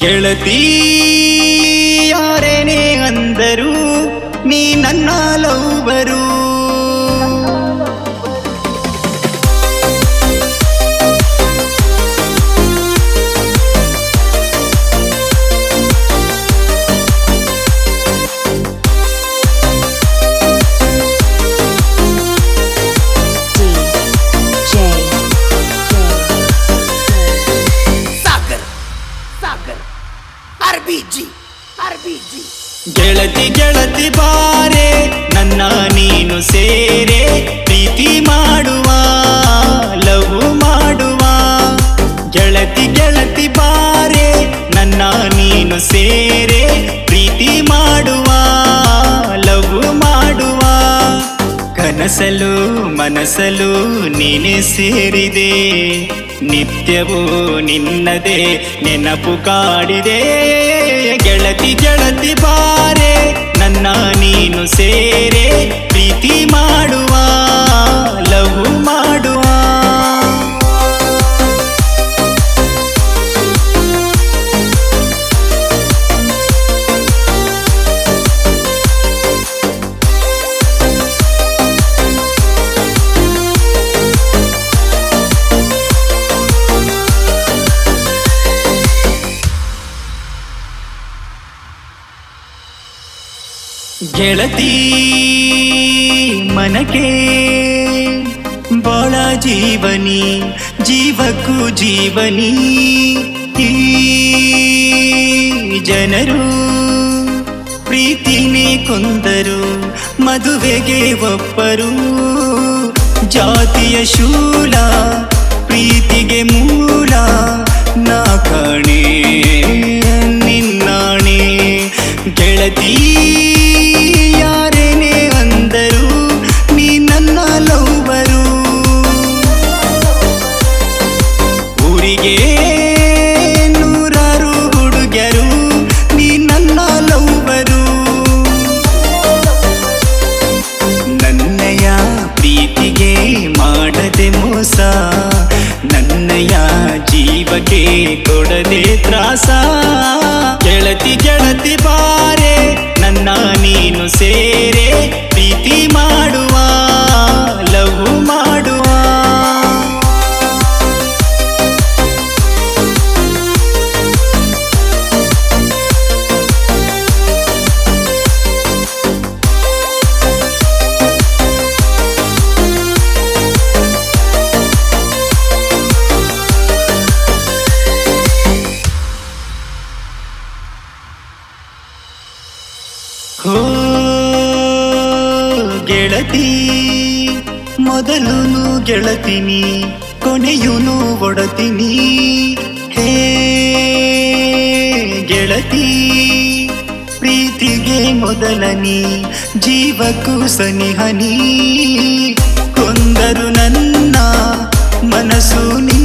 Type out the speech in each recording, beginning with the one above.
ಗೆಳತಿ ಯಾರೇನೇ ಅಂದರು ನೀ ನನ್ನ ಲವ್ವರು. ಗೆಳತಿ ಗೆಳತಿ ಬಾರೆ, ನನ್ನ ನೀನು ಸೇರೆ, ಪ್ರೀತಿ ಮಾಡುವ, ಲವ್ ಮಾಡುವ. ಗೆಳತಿ ಗೆಳತಿ ಬಾರೆ, ನನ್ನ ನೀನು ಸೇರೆ, ಪ್ರೀತಿ ಮಾಡುವ, ಲವ್ ಮಾಡುವ. ಕನಸಲು ಮನಸಲು ನೀನೆ ಸೇರಿದೆ, ನಿತ್ಯವೂ ನಿನ್ನದೇ ನೆನಪು ಕಾಡಿದೆ. ಗೆಳತಿ ಗೆಳತಿ ಬಾರೆ ಗೆಳತಿ ಮನಕೆ ಬಾಳ ಜೀವನಿ, ಜೀವಕ್ಕೂ ಜೀವನಿ. ಈ ಜನರು ಪ್ರೀತಿನೇ ಕೊಂದರು, ಮದುವೆಗೆ ಒಪ್ಪರು. ಜಾತಿಯ ಶೂಲ, ಪ್ರೀತಿಗೆ ಮೂಲ ನಾ ಕಾಣೆ ನಿನ್ನಾಣೆ. ಗೆಳತಿ ಊರಿಗೆ ನೂರಾರು ಹುಡುಗರು, ನೀ ನನ್ನ ಲವ್ವರು. ನನ್ನಯ ಪ್ರೀತಿಗೆ ಮಾಡದೆ ಮೋಸ, ನನ್ನಯ ಜೀವಕ್ಕೆ ಕೊಡದೆ ತ್ರಾಸ. ಗೆಳತಿ ಗೆಳತಿ ಬಾರೆ ಹೋ, ಗೆಳತಿ, ಮೊದಲುನು ಗೆಳತಿನಿ, ಕೊನೆಯುನು ಒಡತಿನಿ. ಹೇ, ಗೆಳತಿ, ಪ್ರೀತಿಗೆ ಮೊದಲನಿ, ಜೀವಕ್ಕೂ ಸನಿಹನಿ. ಕೊಂದರು ನನ್ನ ಮನಸ್ಸು ನಿನ್ನ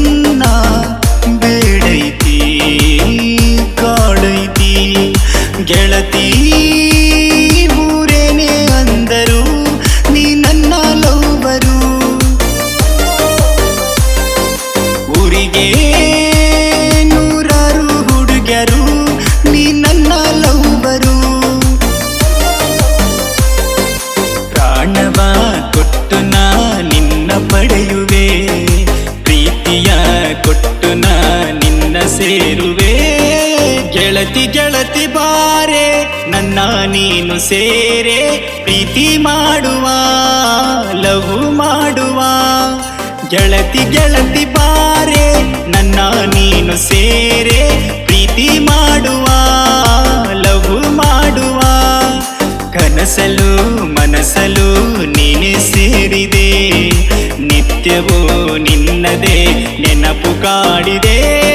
ನೀನು ಸೇರೆ, ಪ್ರೀತಿ ಮಾಡುವ, ಲಘು ಮಾಡುವ. ಗೆಳತಿ ಗೆಳತಿ ಬಾರೆ, ನನ್ನ ನೀನು ಸೇರೆ, ಪ್ರೀತಿ ಮಾಡುವ, ಲಘು ಮಾಡುವ. ಕನಸಲು ಮನಸಲು ನೀನೆ ಸೇರಿದೆ. ನಿತ್ಯವೂ ನಿನ್ನದೇ ನೆನಪು ಕಾಡಿದೆ.